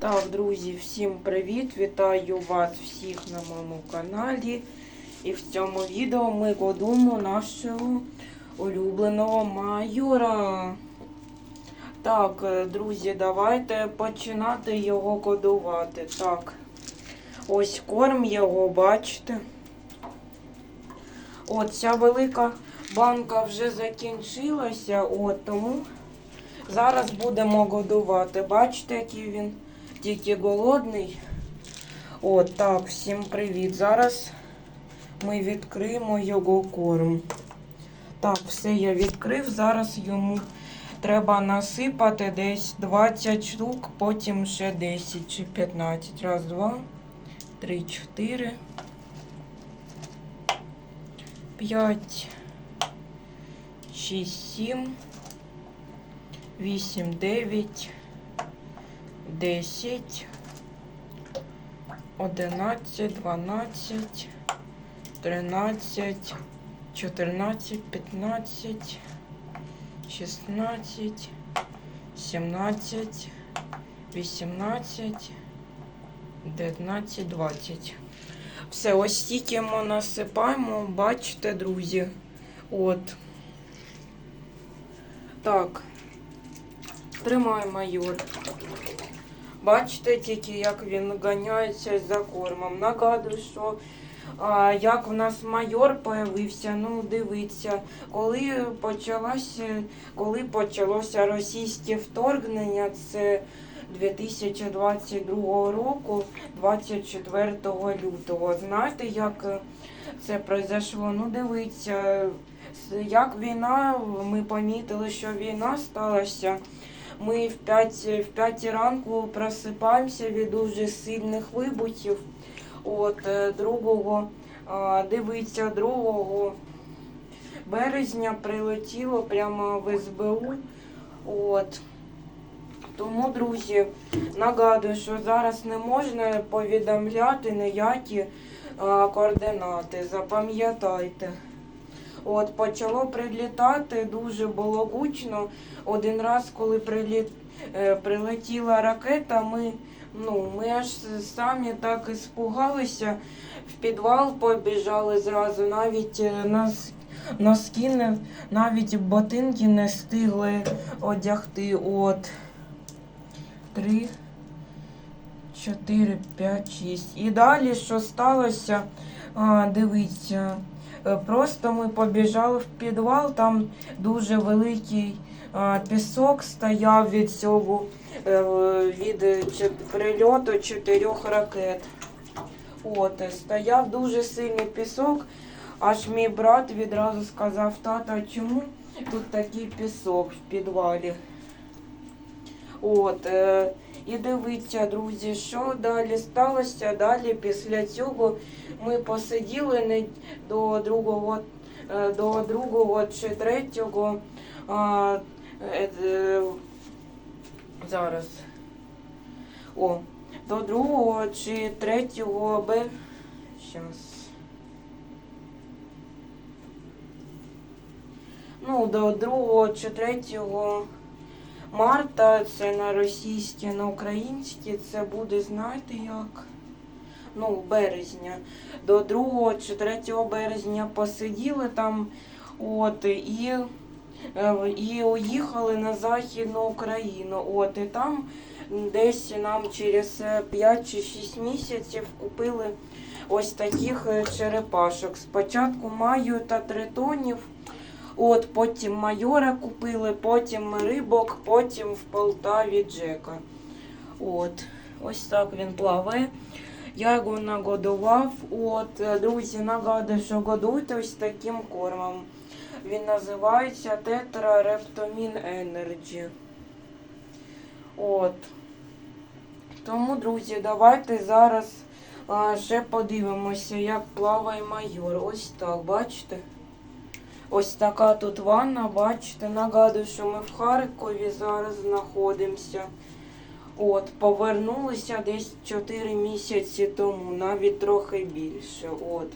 Так, друзі, всім привіт! Вітаю вас всіх на моєму каналі. І в цьому відео ми годуємо нашого улюбленого майора. Так, друзі, давайте починати його годувати. Так, ось корм його, бачите. От ця велика банка вже закінчилася, от тому зараз будемо годувати. Бачите, який він тільки голодний. От так, всім привіт. Зараз ми відкриємо його корм. Так, все я відкрив. Зараз йому треба насипати десь 20 штук, потім ще 10 чи 15. Раз, два, три, чотири. 5, 6, 7, 8, 9, 10, 11, 12, 13, 14, 15, 16, 17, 18, 19, 20. Все, ось стільки ми насипаємо, бачите, друзі. От. Так. Тримай майор. Бачите тільки, як він ганяється за кормом. Нагадую, що а, як в нас майор появився, ну дивіться, коли почалося, коли почалося російське вторгнення, це 2022 року, 24 лютого. Знаєте, як це произошло? Ну, дивіться, як війна, ми помітили, що війна сталася. Ми в 5, в 5 ранку просипаємося від дуже сильних вибухів. От е, другого, а, дивіться, 2 березня прилетіло прямо в СБУ. От. Тому, друзі, нагадую, що зараз не можна повідомляти ніякі а, координати. Запам'ятайте. От почало прилітати, дуже було гучно. Один раз, коли приліт, е, прилетіла ракета, ми, ну, ми аж самі так іспугалися, в підвал побіжали зразу, навіть е, нас. Носки не, навіть ботинки не встигли одягти. От. Три, чотири, п'ять, шість. І далі, що сталося, а, дивіться. Е, Просто ми побіжали в підвал, там дуже великий пісок стояв від цього е, від е, прильоту чотирьох ракет. От, е, стояв дуже сильний пісок. Аж мій брат відразу сказав, тата, чому тут такий пісок в підвалі? От, е, і дивіться, друзі, що далі сталося. Далі після цього ми посиділи не до другого, е, до другого чи третього. Е, е, зараз. О, до другого чи третього Б. Щас. Ну, до другого чи третього марта, це на російське, на українське, це буде, знаєте як? Ну, березня. До 2 чи 3 березня посиділи там, от, і, е, і уїхали на Західну Україну. От, і там десь нам через 5 чи 6 місяців купили ось таких е, черепашок. Спочатку маю та тритонів. От, потім майора купили, потім рибок, потім в Полтаві Джека. От, ось так він плаває. Я його нагодував. От, е, друзі, нагадую, що годуйте ось таким кормом. Він називається Тетра Рептомін Energy. От. Тому, друзі, давайте зараз а, ще подивимося, як плаває майор. Ось так, бачите? Ось така тут ванна, бачите, нагадую, що ми в Харкові зараз знаходимося. От, повернулися десь 4 місяці тому, навіть трохи більше. От.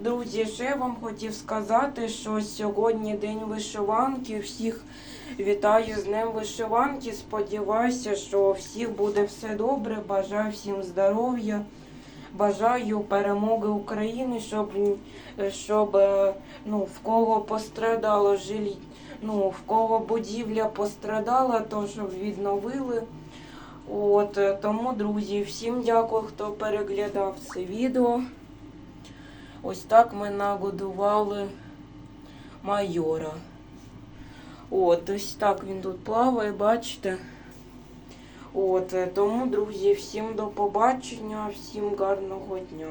Друзі, ще вам хотів сказати, що сьогодні день вишиванки. Всіх Вітаю з Днем Вишиванки. Сподіваюся, що всіх буде все добре. Бажаю всім здоров'я. Бажаю перемоги України, щоб, щоб е, ну, в кого пострадало жилі, ну, в кого будівля пострадала, то щоб відновили. От, е, тому, друзі, всім дякую, хто переглядав це відео. Ось так ми нагодували майора. От, ось так він тут плаває, бачите. От, е, тому, друзі, всім до побачення, всім гарного дня.